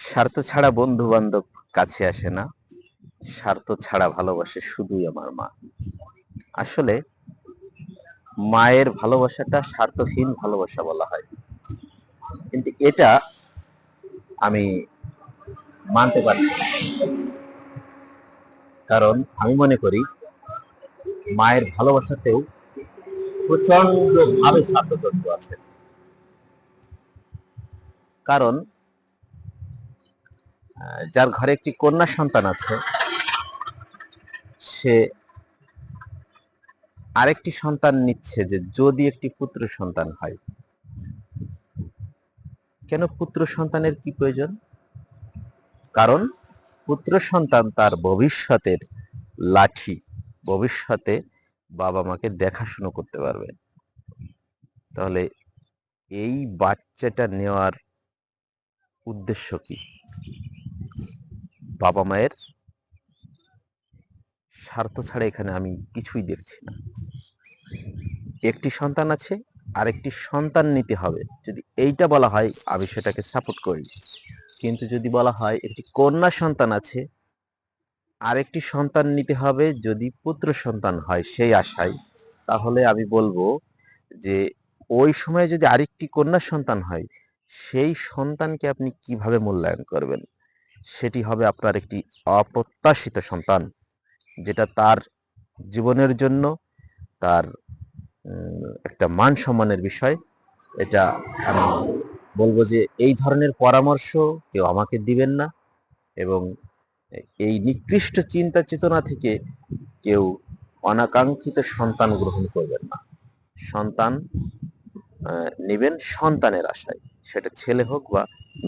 স্বার্থ ছাড়া বন্ধু বান্ধব কাছে আসে না। স্বার্থ ছাড়া ভালোবাসে শুধুই আমার মা। আসলে মায়ের ভালোবাসাটা স্বার্থহীন ভালোবাসা বলা হয়। কিন্তু এটা আমি মানতে পারছি না। কারণ আমি মনে করি, মায়ের ভালোবাসাতেও প্রচণ্ড ভাবে স্বার্থতত্ত্ব আছে। কারণ যার ঘরে একটি কন্যা সন্তান আছে, সে আরেকটি সন্তান নিচ্ছে যে যদি একটি পুত্র সন্তান হয়। কেন পুত্র সন্তানের কি প্রয়োজন? কারণ পুত্র সন্তান তার ভবিষ্যতের লাঠি, ভবিষ্যতে বাবা মাকে দেখাশুনো করতে পারবে। তাহলে এই বাচ্চাটা নেওয়ার উদ্দেশ্য কি? বাবা মায়ের স্বার্থ ছাড়া এখানে আমি কিছুই দেখছি না। একটি সন্তান আছে, আরেকটি সন্তান নিতে হবে। যদি এইটা বলা হয়, আমি সেটাকে সাপোর্ট করি। কিন্তু যদি বলা হয়, একটি কন্যা সন্তান আছে, আরেকটি সন্তান নিতে হবে, যদি পুত্র সন্তান হয় সেই আশায়, তাহলে আমি বলব যে, ওই সময়ে যদি আরেকটি কন্যা সন্তান হয়, সেই সন্তানকে আপনি কীভাবে মূল্যায়ন করবেন? সেটি হবে আপনার একটি অপ্রত্যাশিত সন্তান, যেটা তার জীবনের জন্য তার একটা মান সম্মানের বিষয়। এটা আমি বলব যে এই ধরনের পরামর্শ কেউ আমাকে দিবেন না এবং এই নিকৃষ্ট চিন্তা চেতনা থেকে কেউ অনাকাঙ্ক্ষিত সন্তান গ্রহণ করবেন না। সন্তান নেবেন সন্তানের আশায়। সেটা ছেলে হোক বা